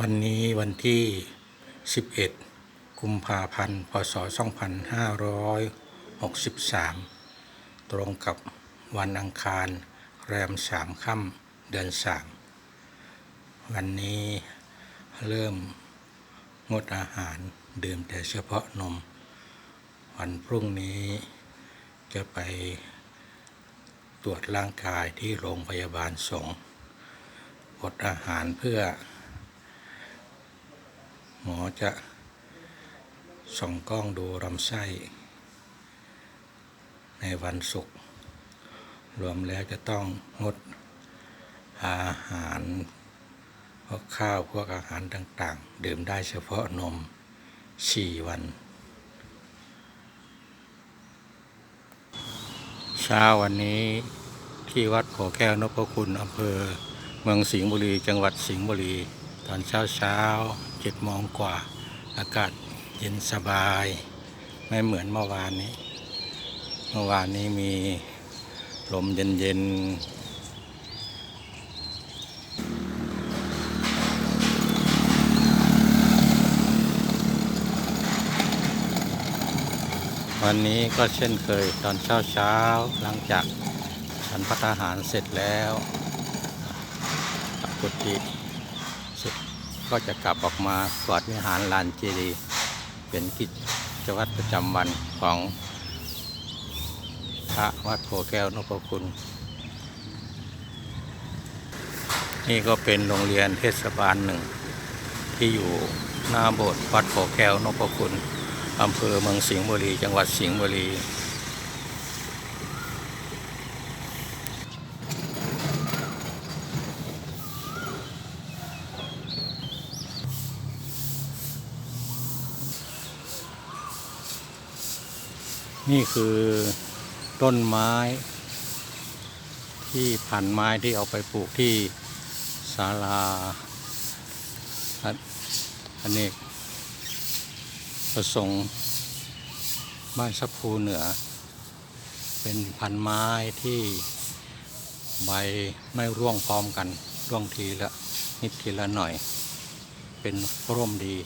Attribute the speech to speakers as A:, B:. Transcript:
A: วันนี้วันที่ 11 กุมภาพันธ์ พศ 2563 ตรงกับวันอังคาร แรมสามค่ำเดือนสาม วันนี้เริ่มงดอาหารดื่มแต่เฉพาะนม วันพรุ่งนี้จะไปตรวจร่างกายที่โรงพยาบาลสงฆ์อดอาหารเพื่อ หมอจะส่องกล้องดูลำไส้ ในวันศุกร์รวมแล้วจะต้องงดอาหารพวกข้าวพวกอาหารต่างๆ ดื่มได้เฉพาะนมสี่วัน เช้าวันนี้ที่วัดโพแก้วนพคุณอำเภอเมืองสิงห์บุรี จังหวัดสิงห์บุรี ตอนเช้าเช้า เจ็ดโมงกว่า อากาศเย็นสบาย ไม่เหมือนเมื่อวานนี้ เมื่อวานนี้มีลมเย็นเย็นๆวันนี้ก็เช่นเคยตอนเช้าเช้าหลังจากฉันพัฒหารเสร็จแล้วกลับกุฏิเสร็จ ก็จะกลับออกมากวาดวิหารลานเจดีย์เป็นกิจวัตรประจำวันของพระวัดโพแก้วนพคุณ นี่ก็เป็นโรงเรียนเทศบาลหนึ่ง ที่อยู่หน้าโบสถ์วัดโพแก้วนพคุณอำเภอเมืองสิงห์บุรี จังหวัดสิงห์บุรี นี่คือต้นไม้ ที่พันไม้ที่เอาไปปลูกที่ศาลาอเนกประสงค์บ้านสัพพูเหนือ เป็นพันไม้ที่ใบไม่ร่วงพร้อมกัน ร่วงทีละนิดทีละหน่อย เป็นร่มดี